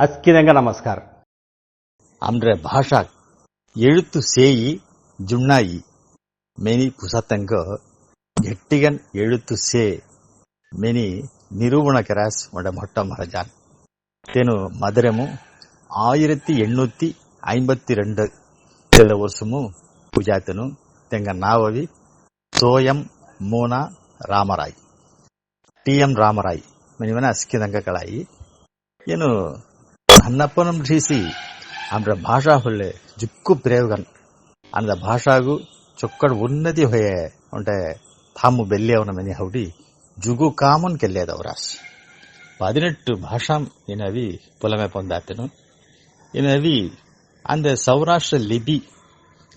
அஸ்கிதங்க நமஸ்கார் ஆம்ற பாஷா எழுத்து சேயி ஜுண்ணாயி மெனி புசத்தங்க எட்டிகன் எழுத்து சே மெனி நிரூபண கராஸ் உட மொட்ட மரஜான் தெனு மதுரமு ஆயிரத்தி எண்ணூத்தி ஐம்பத்தி ரெண்டு தெல வருஷமு ಪೂಜಾತನು ತೆಂಗ ನಾವವಿ ಸೋಯಂ ಮೂನ ರಾಮರಾಯ್ ಟಿ ಎಂ ರಾಮರಾಯ್ ಮನಿವನ ಅಸ್ಕಿದಂಗ ಕಳಾಯಿ ಏನು ಅನ್ನಪ್ಪನಂ ಢೀಸಿ ಆಮ್ರ ಭಾಷಾ ಹೊಳ್ಳೆ ಜುಕ್ಕು ಪ್ರೇವಗನ್ ಅಂದ ಭಾಷಾಗು ಚೊಕ್ಕಡ್ ಉನ್ನತಿ ಹೊಯೆ ಒಂಟೆ ತಾಮು ಬೆಲ್ಲೆಯವನ ಮನೆ ಹೌಡಿ ಜುಗು ಕಾಮನ್ ಕೆಲ್ಲೇದವರಾಸ್ பதினெட்டு பாஷாம் எனவி புலமை பொந்தாத்தனு எனவி அந்த சௌராஷ்டிர லிபி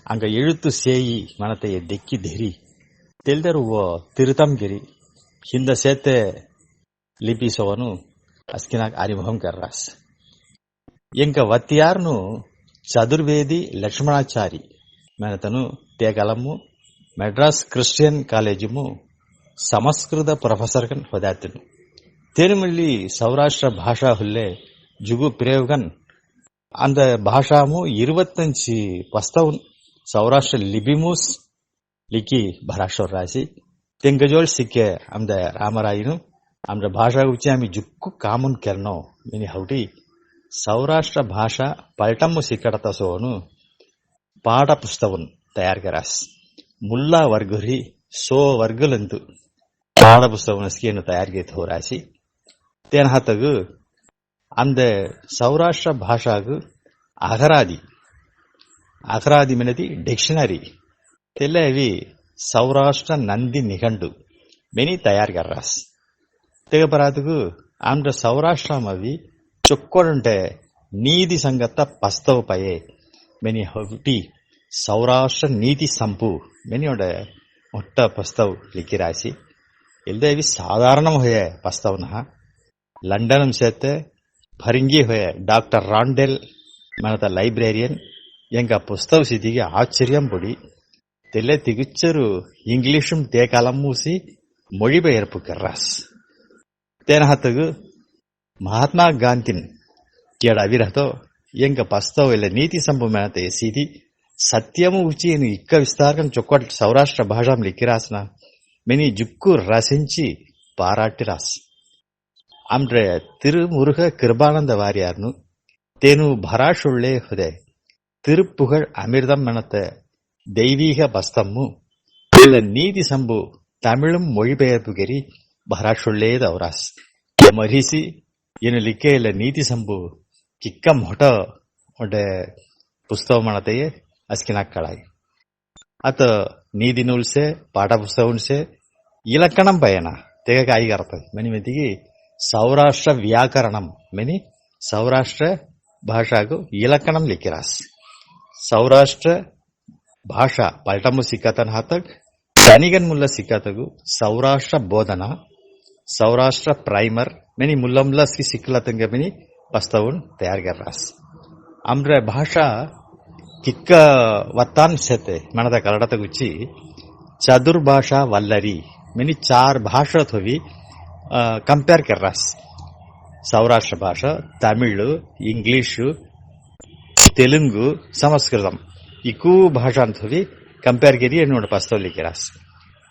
அங்க எழுத்து சேயி மனத்தைய தெக்கி தெரி தெல்தரு ಓ ತಿರುತಂಗಿರಿ ಹಿಂದ ಸೇತೆ ಲಿಪಿಸೋವನು ಅಸ್ಕಿನಾಗ್ ಅರಿಮುಖಂ ಕರ್ರಾಸ್ ಎಂಕ ವತ್ತಿಯಾರ್ನು ಚದುರ್ವೇದಿ ಲಕ್ಷ್ಮಣಾಚಾರಿ మెనతను తేగలము మెడ్రాస్ క్రిస్టియన్ కాలేజము సంస్కృత ప్రొఫెసర్ కన్ హొదాతను తేనుమల్లి సౌరాష్ట్ర భాషా ಹುಲ್ಲೆ ಜುಗು ಪ್ರೇವ್ಗನ್ அந்த ಭಾಷಾಮು இருபத்தஞ்சு பஸ்தவன் சௌராஷ்டிர லிபிமூஸ் லிக்கி ಭರಾಶ್ವರ ರಾಶಿ ತೆಂಗಜೋಳ್ ಸಿಕ್ಕೆ ಆಮ್ದ ರಾಮರಾಯಿನು ಆಮ್ದ ಭಾಷಾ ಉಚ್ಚಿ ಆಮಿ ಜುಕ್ಕು ಕಾಮುನ್ ಕೆರ್ನೋ ಮಿನಿ ಹೌಟಿ સૌરાષ્ટ્ર ભાષા પલટમ્મું શીખડતા સોનું పాఠపుస్తకం తయారు కరాస్ ముల్లా వర్గురి సో వర్గులంతు పాఠపుస్తకం స్కీను తయారు గీత రాసి తేన హతగు அந்த சௌராஷ்டிர பாஷாக்கு அகராதி அகராதி மினதி டிக்ஷனரி தெல்லவி சௌராஷ்டிர நந்தி நிகண்டு மெனி தயார் கர்றாஸ் திகபராத்துக்கு அந்த சௌராஷ்டிரம் చొక్కొడుంటే నీతి సంగత పస్తవ పయే మెని హొటి సౌరాష్ట్ర నీతి సంపు మెని ಒಡೆ ಮೊಟ್ಟ ಪಸ್ತವ್ ಲಿಕ್ಕಿ ರಾಸಿ ಇಲ್ದೆ ಇವಿ ಸಾಧಾರಣ ಹೊಯೆ ಪಸ್ತವ್ನ ಲಂಡನ್ ಸೇತೆ ಭರಿಂಗಿ ಹೊಯೆ ಡಾಕ್ಟರ್ ರಾಂಡೆಲ್ మనత లైబ్రేరియన్ ఎంక పుస్తక సిద్ధికి ఆశ్చర్యం పొడి తెల్లె తిగుచ్చరు ఇంగ్లీషుం తేకాలం మూసి மொழிபெயர்ப்பு கர்ராஸ் தேனஹத்துக்கு મહાત્મા ગાંધીને તેડાવી રહેતો ఎంక పస్తవుల నీతి సంభమేత ఏసీది సత్యము ఉచిని ఇక్క విస్తారకం చొక్కట్ సౌరాష్ట్ర భాషాం లిఖి రాసిన మెని జుక్కు రసించి పారాటి రాస్ అమ్రే திருமுருக கிருபானந்த வாரியார்னு தேனு பராஷுள்ளே ஹுதே திருப்புகழ் அமிர்தம் எனத்த தெய்வீக பஸ்தம்மு இல்ல நீதி சம்பு தமிழும் மொழிபெயர்ப்பு கெரி பராஷுள்ளே தௌராஸ் மரிசி ಲಿಕ್ಕೆ ಇಲ್ಲ ನೀತಿ ಸಂಬು ಕಿಕ್ಕ ಮೊಟ ಒಡೆ ಪುಸ್ತಕ ಮಾಡತೆಯೇ ಅಸ್ಕಿನ ಕಳಾಯಿ ಅತ ನೀತಿ ನೂಲ್ಸೆ ಪಾಠ ಪುಸ್ತಕ ಉಣ್ಸೆ ಇಲಕ್ಕಣಂ ಪಯಣ ತೆಗ ಕಾಯಿಗಾರತ ಮೆನಿ ಮೆತಿಗೆ ಸೌರಾಷ್ಟ್ರ ವ್ಯಾಕರಣಂ ಮೆನಿ ಸೌರಾಷ್ಟ್ರ ಭಾಷಾಗು ಇಲಕ್ಕಣಂ ಲಿಕ್ಕಿರಾಸ್ ಸೌರಾಷ್ಟ್ರ ಭಾಷಾ ಪಲ್ಟಮು ಸಿಕ್ಕತನ ಹಾತಕ್ ತನಿಗನ್ ಮುಲ್ಲ ಸೌರಾಷ್ಟ್ರ ಪ್ರೈಮರ್, ಮೆನಿ मुल्लमलस की सिक्कलतन के मैंने पस्तवन तैयार ರಾಸ್ रहा ಭಾಷಾ ಕಿಕ್ಕ ವತ್ತಾಂಶತೆ ಮಣದ ಕರಡತ ಗುಚ್ಚಿ ಚದುರ್ಭಾಷಾ ವಲ್ಲರಿ, ಮೆನಿ ಚಾರ್ ಭಾಷಾ ಥವಿ ಕಂಪೇರ್ ಕರ್ರಾಸ್ ಸೌರಾಷ್ಟ್ರ ಭಾಷಾ, ತಮಿಳು, ಇಂಗ್ಲೀಷು, ತೆಲುಗು, ಸಂಸ್ಕೃತಂ. ಇಕೂ ಭಾಷಾ ಥವಿ ಕಂಪೇರ್ ಕರಿ ನೋಡಿ ಪಸ್ತವಲ್ಲಿ ಕಿರಾಸ್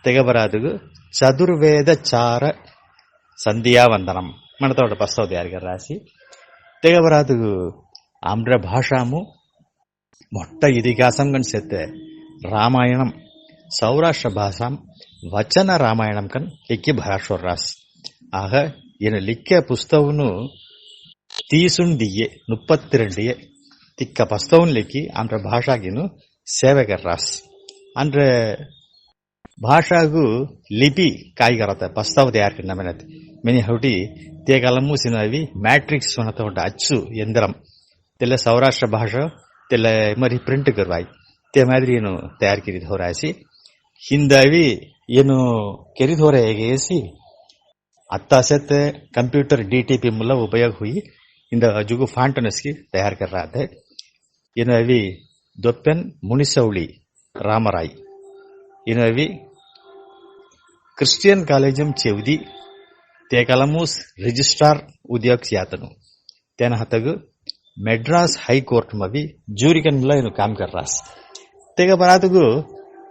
ತೆಗಬರಾದಗು ಚದುರ್ವೇದ ಚಾರ సంధ్యావందనం మనతోటి బస్తవుతారు గారు రాసి తెగవరాదు ఆంధ్ర భాషాము మొట్ట ఇతిహాసం కన్ చెత్తే రామాయణం సౌరాష్ట్ర భాషం వచన రామాయణం కన్ లిక్కి ಲಿಕ್ಕಿ ಭರಾಶ್ವರ್ ರಾಸ್ ಆಗ ಏನು ಲಿಕ್ಕ ಪುಸ್ತವನು ತೀಸುಂಡಿಯೆ ಮುಪ್ಪತ್ತಿರಂಡಿಯೆ తిక్క ಪಸ್ತವನ್ లిక్కి ఆంధ్ర ಭಾಷಾಗಿನು ಸೇವೆಗರ್ ರಾಸ್ ಅಂದ್ರೆ ಭಾಷಾಗೂ ಲಿಪಿ ಕಾಯ್ಗಾರತ್ತೆ ಬಸ್ತಾವದ ಯಾರ್ಕಿಂಡ ಮೆನತ್ ಮಿನಿ ಹೌಟಿ ತೇಗಲಮ್ಮು ಸಿನವಿ ಮ್ಯಾಟ್ರಿಕ್ಸ್ ಸುಣತ ಉಂಟ ಅಚ್ಚು ಎಂದ್ರಂ ತೆಲ್ಲ ಸೌರಾಷ್ಟ್ರ ಭಾಷೆ ತೆಲ್ಲ ಮರಿ ಪ್ರಿಂಟ್ ಕರ್ವಾಯ್ ತೇ ಮಾದರಿ ಏನು ತಯಾರಿಕಿರಿದ ಹೊರಾಯಿಸಿ ಹಿಂದಾವಿ ಏನು ಕೆರಿದ ಹೊರ ಹೇಗೆಸಿ ಅತ್ತಾಸೆತ್ ಕಂಪ್ಯೂಟರ್ ಡಿಟಿಪಿ ಮೂಲ ಉಪಯೋಗ ಹುಯಿ ಇಂದ ಜುಗು ಫಾಂಟನಸ್ಕಿ ತಯಾರ್ ಕರ್ರಾದೆ ಏನು ಅವಿ ದೊಪ್ಪೆನ್ ಮುನಿಸೌಳಿ Ramarai Inovi Christian Collegium Chevdi ತೆಕಲಮೂಸ್ ರಿಜಿಸ್ಟ್ರಾರ್ ಉದ್ಯೋಗ ಯಾತನು તેના હતગ મેડ્રાસ હાઈકોર્ટમાં બી જુરીકનલા એનું કામ કર રાસ તેગ બરાતગુ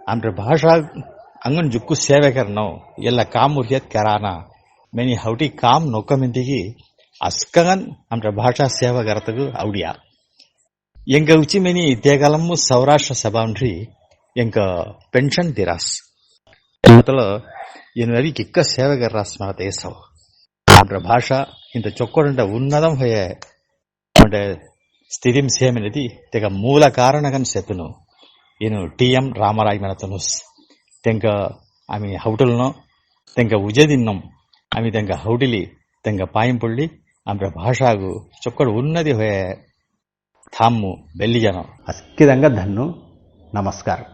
આમ્ર ભાષા અંગન જુક્કુ સેવે કરનો એલા કામ ઉર્યત કરાના મેની હવટી કામ નોકમિંતીગી અસ્કગન આમ્ર ભાષા સેવા કરતગુ આવડિયા ಎಂಗ ಉಚಿ ಮೆನಿ ತೇಗಲಮ್ಮು ಸೌರಾಷ್ಟ್ರ ಸಭಾಂಡ್ರಿ ಎಂಕ ಪೆನ್ಷನ್ ದಿರಾಸ್ ಮೊದಲ ಎನ್ವರಿ ಕಿಕ್ಕ ಸೇವೆಗರ ರಾಸ್ ಮಾತ ಏಸವ್ ಆಂಧ್ರ ಭಾಷಾ ಇಂತ ಚೊಕ್ಕೊಡಂಡ ಉನ್ನದಂ ಹೊಯ అంటే స్థితిం సేమినది తెగ మూల కారణగన్ సెప్పును ಏನು ಟಿ ಎಂ ರಾಮರಾಯ್ ಮೆನತನುಸ್ ತೆಂಕ ಆಮಿ ಹೌಟಲ್ನೋ ತೆಂಕ ಉಜದಿನ್ನಂ ಆಮಿ ತೆಂಕ ಹೌಟಿಲಿ ತೆಂಕ ಪಾಯಿಂಪುಳ್ಳಿ ಆಮ್ರ ಭಾಷಾಗು ಚೊಕ್ಕಡು ಉನ್ನತಿ ಹೊಯ థామ్ము బెల్లిజనం అస్కిదంగా ధన్ను నమస్కారం